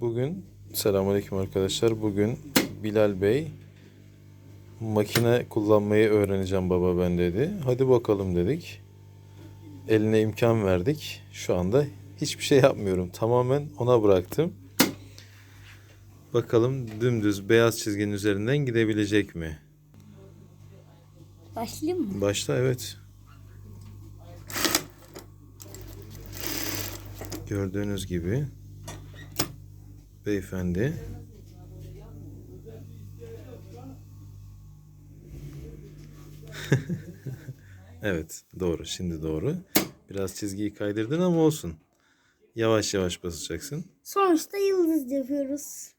Bugün selamünaleyküm arkadaşlar. Bugün Bilal Bey makine kullanmayı öğreneceğim baba ben dedi. Hadi bakalım dedik. Eline imkan verdik. Şu anda hiçbir şey yapmıyorum. Tamamen ona bıraktım. Bakalım dümdüz beyaz çizginin üzerinden gidebilecek mi? Başlayayım mı? Başta evet. Gördüğünüz gibi beyefendi Evet doğru şimdi doğru. Biraz çizgiyi kaydırdın ama olsun. Yavaş yavaş basacaksın. Sonuçta yıldız yapıyoruz.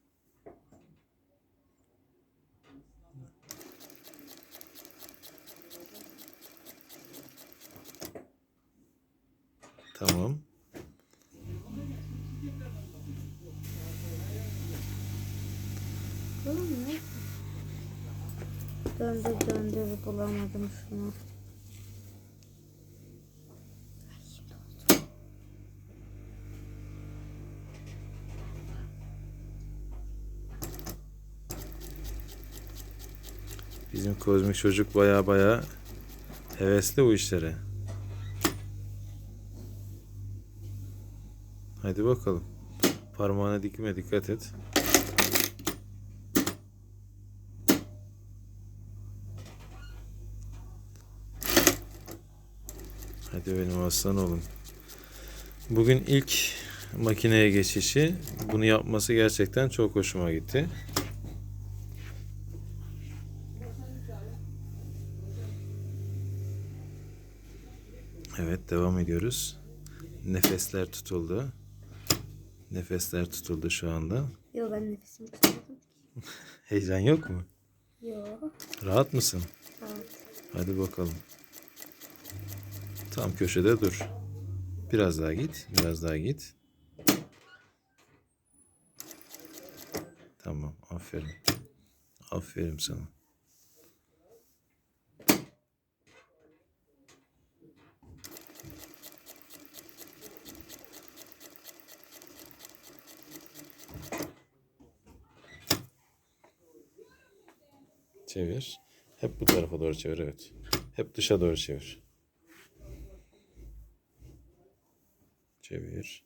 Tamam. Bakalım? Döndür döndür bulamadım şunu. Bizim kozmik çocuk baya baya hevesli bu işlere. Hadi bakalım. Parmağına dikme dikkat et. Hadi benim aslan oğlum. Bugün ilk makineye geçişi. Bunu yapması gerçekten çok hoşuma gitti. Evet devam ediyoruz. Nefesler tutuldu. Nefesler tutuldu şu anda. Yo ben nefesimi tutmadım. Heyecan yok mu? Yo. Rahat mısın? Evet. Hadi bakalım. Tam köşede dur. Biraz daha git. Biraz daha git. Tamam. Aferin. Aferin sana. Çevir. Hep bu tarafa doğru çevir evet. Hep dışa doğru çevir. Çevir.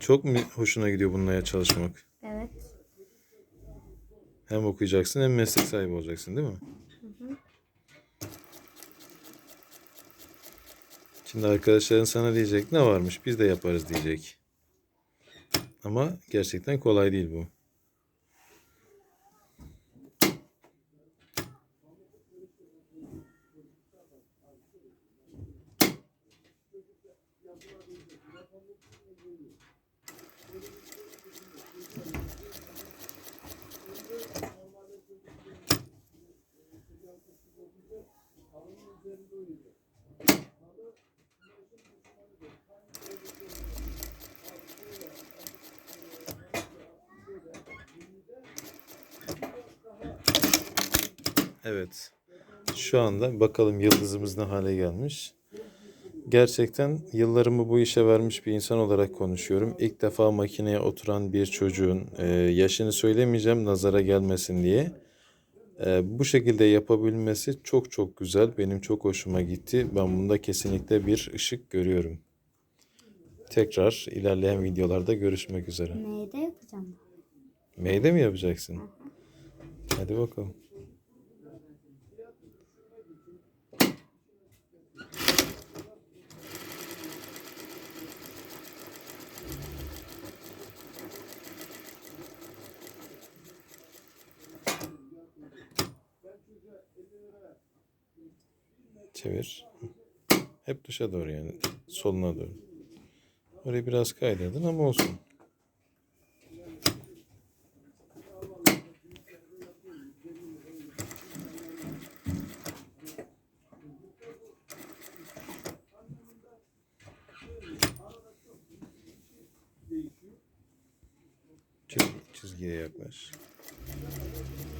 Çok mu hoşuna gidiyor bununla çalışmak? Evet. Hem okuyacaksın hem meslek sahibi olacaksın değil mi? Şimdi arkadaşların sana diyecek ne varmış biz de yaparız diyecek. Ama gerçekten kolay değil bu. Evet. Şu anda bakalım yıldızımız ne hale gelmiş. Gerçekten yıllarımı bu işe vermiş bir insan olarak konuşuyorum. İlk defa makineye oturan bir çocuğun e, yaşını söylemeyeceğim nazara gelmesin diye. E, bu şekilde yapabilmesi çok çok güzel. Benim çok hoşuma gitti. Ben bunda kesinlikle bir ışık görüyorum. Tekrar ilerleyen videolarda görüşmek üzere. Neyde yapacağım? Meyde mi yapacaksın? Hadi bakalım. Çevir. Hep dışa doğru yani. Soluna doğru. Orayı biraz kaydırdın ama olsun. Çiz- Çizgiye yaklaş.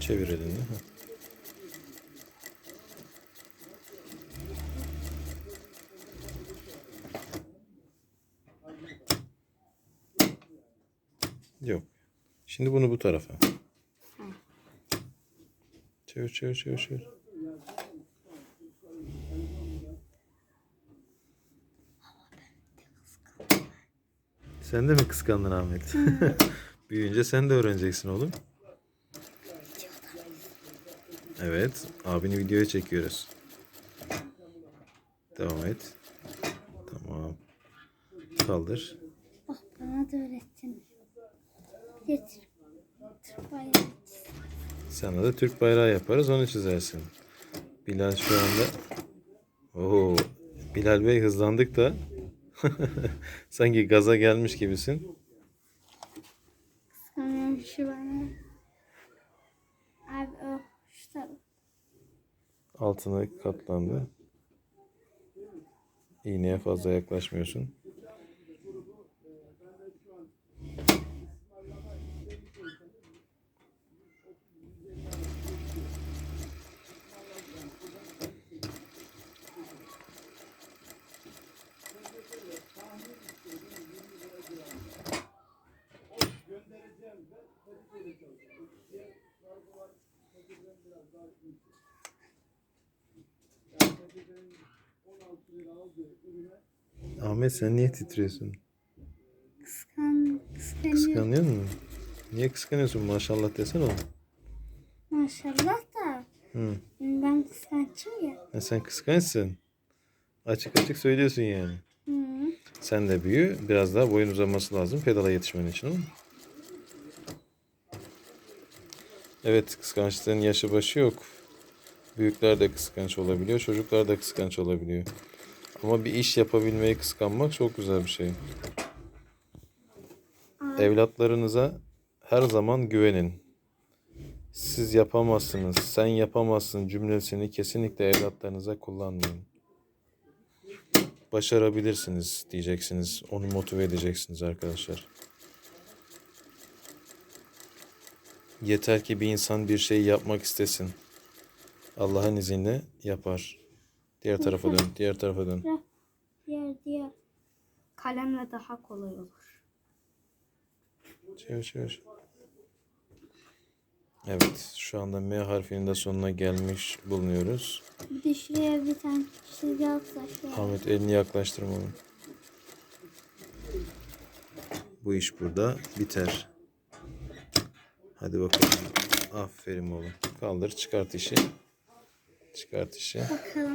Çevir elini. Heh. Yok. Şimdi bunu bu tarafa. Çevir çevir çevir çevir. Sen de mi kıskandın Ahmet? Büyüyünce sen de öğreneceksin oğlum. Evet. Abini videoya çekiyoruz. Devam et. Tamam. Kaldır. Bak bana da öğrettin. Getir. Türk bayrağı çiz. Sana da Türk bayrağı yaparız onu çizersin. Bilal şu anda Oo, Bilal Bey hızlandık da sanki gaza gelmiş gibisin. Kıskanıyorum şu bana. Abi o şu taraf. Altına katlandı. İğneye fazla yaklaşmıyorsun. Ahmet sen niye titriyorsun? Kıskan, kıskanıyorum. Kıskanıyor musun? Niye kıskanıyorsun? Maşallah desene oğlum. Maşallah da. Hı. Ben kıskançım ya. Ha, sen kıskançsın. Açık açık söylüyorsun yani. Hı. Sen de büyü. Biraz daha boyun uzaması lazım pedala yetişmen için. Ama. Evet kıskançlığın yaşı başı yok. Büyükler de kıskanç olabiliyor. Çocuklar da kıskanç olabiliyor. Ama bir iş yapabilmeyi kıskanmak çok güzel bir şey. Evlatlarınıza her zaman güvenin. Siz yapamazsınız, sen yapamazsın cümlesini kesinlikle evlatlarınıza kullanmayın. Başarabilirsiniz diyeceksiniz. Onu motive edeceksiniz arkadaşlar. Yeter ki bir insan bir şey yapmak istesin. Allah'ın izniyle yapar. Diğer tarafa dön, diğer tarafa dön. Diğer diğer. Kalemle daha kolay olur. Çevir çevir. Evet, şu anda M harfinin de sonuna gelmiş bulunuyoruz. Bir de şuraya bir tane çizgi atsa şöyle. Ahmet elini yaklaştırma onu. Bu iş burada biter. Hadi bakalım. Aferin oğlum. Kaldır çıkart işi. Çıkart işi. Bakalım.